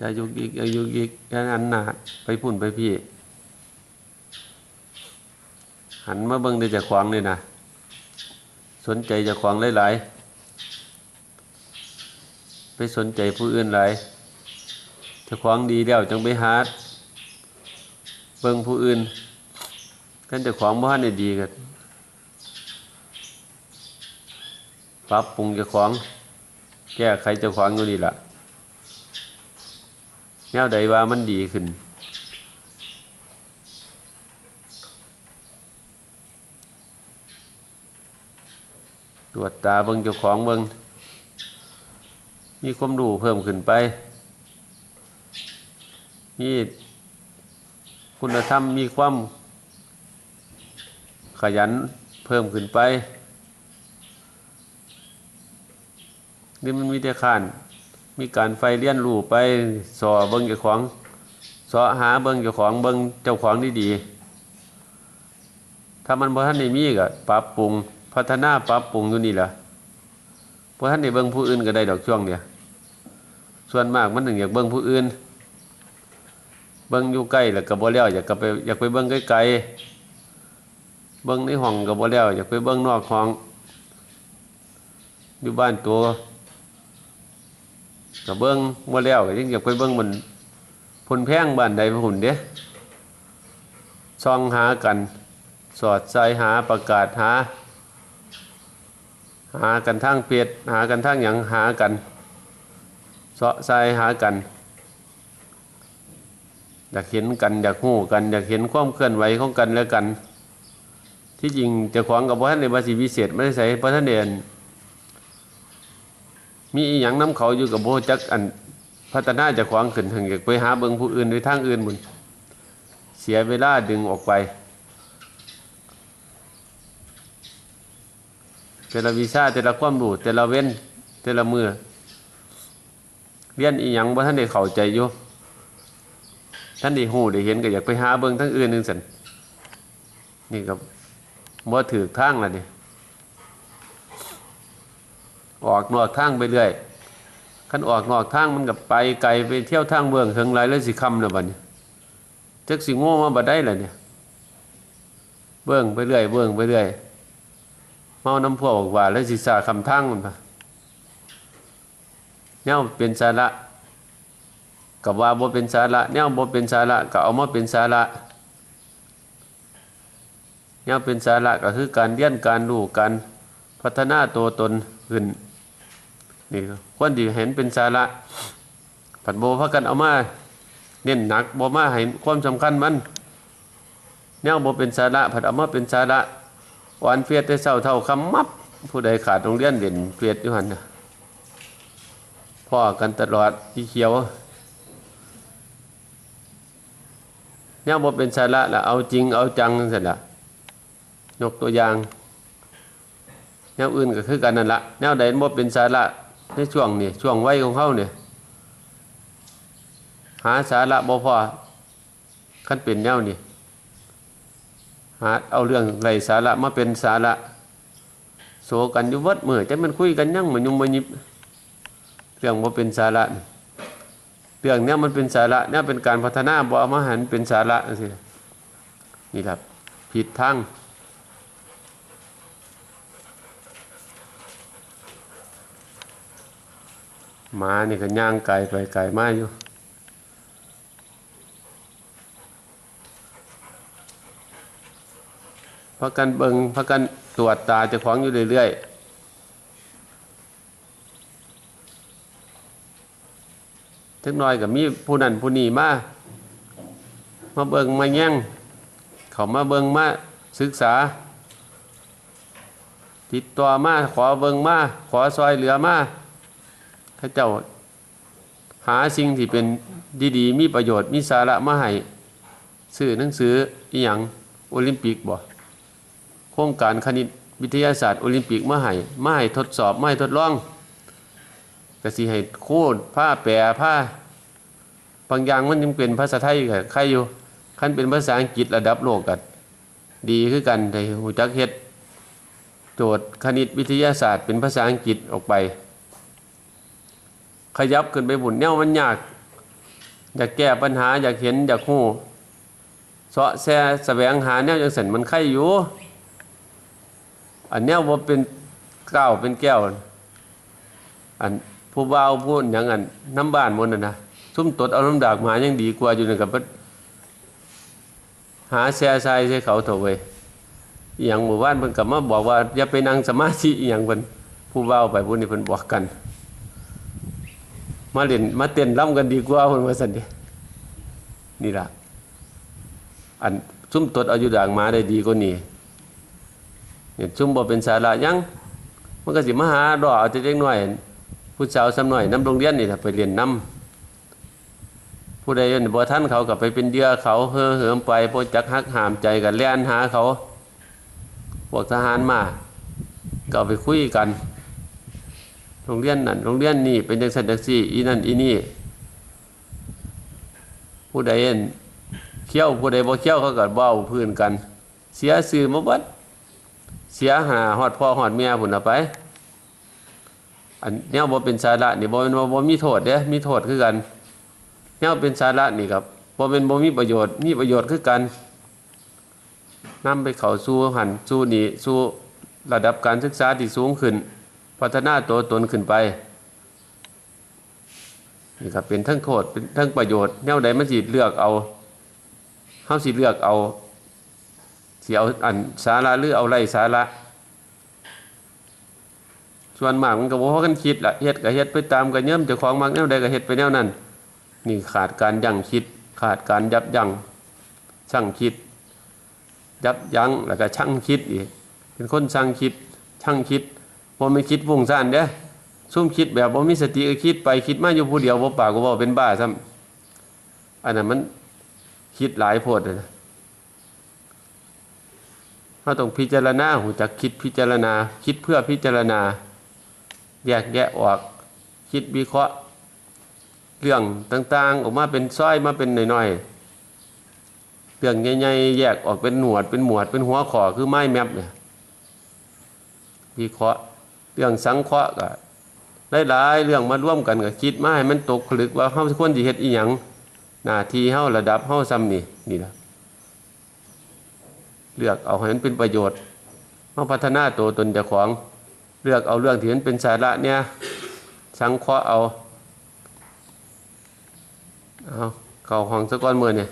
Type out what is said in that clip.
จะยุกยิกอย่ายุกยิกอย่าหันน้าไปพุ่นไปพี่ หันมาเบิ่งได้จากขวางนี่นะสนใจจากขวางหลายๆไปสนใจผู้อื่นหลายจะขวางดีแล้วจังไปหาเบิ่งผู้อื่นกันจะขวางบ้านได้ดีกันปรับปรุงจะขวางแก้ไขจะขวางอยู่นี่ล่ะ นวใดว่ามันดีขึ้น ตรวจตาเบิ่งเจ้าของเบิ่งมีความรู้เพิ่มขึ้นไป มีคุณธรรมมีความขยันเพิ่มขึ้นไป นี่มันมีแต่ขาน มีการไฟเลี้ยนรูไปสอเบิ่งเจ้าของสอหาเบิ่งเจ้าของเบิ่งเจ้าของดีๆถ้ามันบ่ทันได้มีก็ปรับปรุงพัฒนาปรับปรุงอยู่นี่แหละพระท่านได้เบิ่งผู้อื่นก็ได้ดอกช่วงเนี่ยส่วนมากมันถึงอยากเบิ่งผู้อื่น เบิ่งอยู่ใกล้แล้วก็บ่แล้วอยากกไปอยากไปเบิ่งไกลๆเบิ่งในห้องก็บ่แล้วอยากไปเบิ่งนอกห้องอยู่บ้านตัว ก็เบิ่งบ่แล้วก็ยังอยากไปเบิ่งมันพนแพงบ้านใดพุ่นเด้ช่องหากัน สอดใส่หาประกาศหา หากันทั้งเปียดหากันทั้งหยังหากันสาะใส่หากัน อยากเห็นกันอยากหู้กัน อยากเห็นความเคลื่อนไหวของกันและกัน ที่จริงจะของกับพระท่านในบาสีวิเศษไม่ได้ใส่พระท่านเด่น มีอีหย่างน้ำเขาอยู่กับโบจักอันพัฒนาจะของขึ้นถึงอยากไปหาเบิงผู้อื่นในทางอื่นมุนเสียเวลาดึงออกไปแต่ละวิชาแต่ละความรู้แต่ละเว้นแต่ละมือเรียนอีหยังว่าท่านได้เข้าใจอยู่ท่านได้หูได้เห็นก็อยากไปหาเบิงทั้งอื่นนึงสันนี่ก็บ่ถือทางละนี่ ออกนอกทางไปเรื่อยคันออกนอกทางมันกับไปไกลไปเที่ยวทางเบื้องถึงไรแล้วสิคำนะบัดนี้จักสิโง่มาบัดได้เละเนี่ยเบื้องไปเรื่อยเบื้องไปเรื่อยเมาน้ำพวกบอกว่า แล้วสิสาคำทั้งมันปะแนวเป็นสาระกับว่าบ่เป็นสาระแนวบ่เป็นสาระก็เอามาเป็นสาระแนวเป็นสาระก็คือการเรียนการรู้การพัฒนาตัวตนขึ้น นี่ควรที่เห็นเป็นสาระผัดโบพักกันเอามาเน้นหนักบ่มาให้ความสำคัญมันแนวบ่เป็นสาระผัดเอามาเป็นสาระวันเฟียดได้เศร้าเท่าคำมับผู้ใดขาดโรงเรียนเด่นเฟียดอยู่หันนะพ่อกันตลอดที่เขียวเนี่ยบ่เป็นสาระละเอาจริงเอาจังนั่นสิละยกตัวอย่างแนวอื่นก็คือกันนั่นละแนวใดบ่เป็นสาระ ในช่วงนี้ช่วงวัยของเขาเนี่ยหาสาระบ่พอขั้นเป็นแนวนี่หาเอาเรื่องไรสาระมาเป็นสาระโศกันอยู่วัดเมื่อจะมันคุยกันยั่งเหมันยุ่มมันยิบเรื่องว่าเป็นสาระเรื่องเนี้ยมันเป็นสาระเนี่ยเป็นการพัฒนาบ่อามาหันเป็นสาระสินี่ครับ ผิดทาง หมานี่ก็ย่างไก่ไปไก่มาอยู่พากันเบิงพากันตรวจตาจะคล้องอยู่เรื่อยๆทึกน้อยกับมีผู้นั้นผู้นี้มามาเบิงมาแย่งเขามาเบิงมาศึกษา ติดต่อมาขอเบิงมาขอซอยเหลือมา ข้าเจ้าหาสิ่งที่เป็นดีๆ มีประโยชน์มีสาระมาให้ซื้อหนังสืออีหยังโอลิมปิกบ่โครงการคณิตวิทยาศาสตร์โอลิมปิกมาให้มาให้ทดสอบมาให้ทดลองก็สิให้โคดผ้าแปรผ้าบางอย่างมันยังเป็นภาษาไทยกับใครอยู่ขั้นเป็นภาษาอังกฤษระดับโลกกันดีคือกันแต่หูจักเฮ็ดโจทย์คณิตวิทยาศาสตร์เป็นภาษาอังกฤษออกไป ขยับขึ้นไปบุญเนี่ยมันยาก อยากแก้ปัญหาอยากเห็นอยากฮู้เสาะแซ่แสวงหาแนวจังสันมันไข่อยู่อันแนวว่าเป็นก้าวเป็นแก้ว อันผู้บ่าวพูดอย่างอันน้ำบ้านมดน่ะนะซุ่มตดเอาน้ำดากมายังดีกว่าอยู่ในกับหาแซ่ทรายใส่เขาเถอะเว้ยอย่างหมู่บ้านเพิ่นก็มาบอกว่าอย่าไปนั่งสมาธิอย่างเพิ่นผู้บ่าวไปผู้นี้เพิ่นบอกกัน มาเล่นมาเต้นร่ำกันดีกว่าเพิ่นว่าซั่นเดินี่ละอันซุ่มตดอายู่ด่างมาได้ดีกว่านี้เนี่ยซุ่มบ่เป็นสาระยังมันก็สิมาหาดอเอาแต่เล็กน้อยผู้สาวสำน้อยน้ำโรงเรียนนี่ล่ะไปเรียนน้ำผู้ใดเอิ้นบ่ทันเขาก็ไปเป็นเหยื่อเขาเฮ้อเหิมไปพวกจักหักหามใจกันแล่นหาเขาพวกทหารมาก็ไปคุยกัน โรงเรียนนั่นโรงเรียนนี่เป็นจังซั่นจังซี่อีนั่นอีนี่ผู้ใดเอิ้นเขี้ยวผู้ใดบ่เขี้ยวเขาก็เว้าพื้นกัน เสียชื่อมาบิดเสียหาฮอดพ่อฮอดเมียผุนไป อันแนวบ่เป็นสาระนี่บ่แม่นบ่มีโทษเด้มีโทษคือกันแนวเป็นสาระนี่ครับบ่แม่นบ่มีประโยชน์มีประโยชน์คือกันนำไปเข้าสู่หันสู่นี่สู่ระดับการศึกษาที่สูงขึ้น พัฒนาตัวตนขึ้นไปนี่ครับเป็นทั้งโทษเป็นทั้งประโยชน์แนวใดมันสิเลือกเอาเฮาสิเลือกเอาสิเอาอันสาระหรือเอาไรสาระส่วนมากมันก็บ่พากันคิดละเฮ็ดก็เฮ็ดไปตามกันเยิ่มเจ้าของมักแนวใดก็เฮ็ดไปแนวนั้น นี่ขาดการยั้งคิด ขาดการยับยั้งช่างคิด ยับยั้งแล้วก็ช่างคิดอีกเป็นคนช่างคิดช่างคิด บ่ไม่คิดฟุ้งซ่านเด้ซุ่มคิดแบบบ่มีสติก็คิดไปคิดมาอยู่ผู้เดียวบ่ปากก็บ่เป็นบ้าซ้ำอันนั้นมันคิดหลายโพดเลยนะเราต้องพิจารณาหูจักคิดพิจารณา คิดเพื่อพิจารณา แยกแยะออก คิดวิเคราะห์ เรื่องต่าง ๆ ออกมาเป็นซ้อยมาเป็นหน่อยๆเรื่องใหญ่ๆแยกออกเป็นหนวดเป็นหมวดเป็นหัวขอคือไม้แมปเนี่ยวิเคราะห์ เรื่องสังเคราะห์ก็หลายๆเรื่องมาร่วมกันก็คิดมาให้มันตกผลึกว่าเฮาควรสิเฮ็ดอีหยังหน้าที่เฮาระดับเฮาซ้ำนี่นี่ล่ะเลือกเอาให้มันเป็นประโยชน์เฮาพัฒนาตัวตนเจ้าของเลือกเอาเรื่องที่มันเป็นสาระเนี่ยสังเคราะห์เอาเอาเข้าห้องสะก้อนมือเนี่ย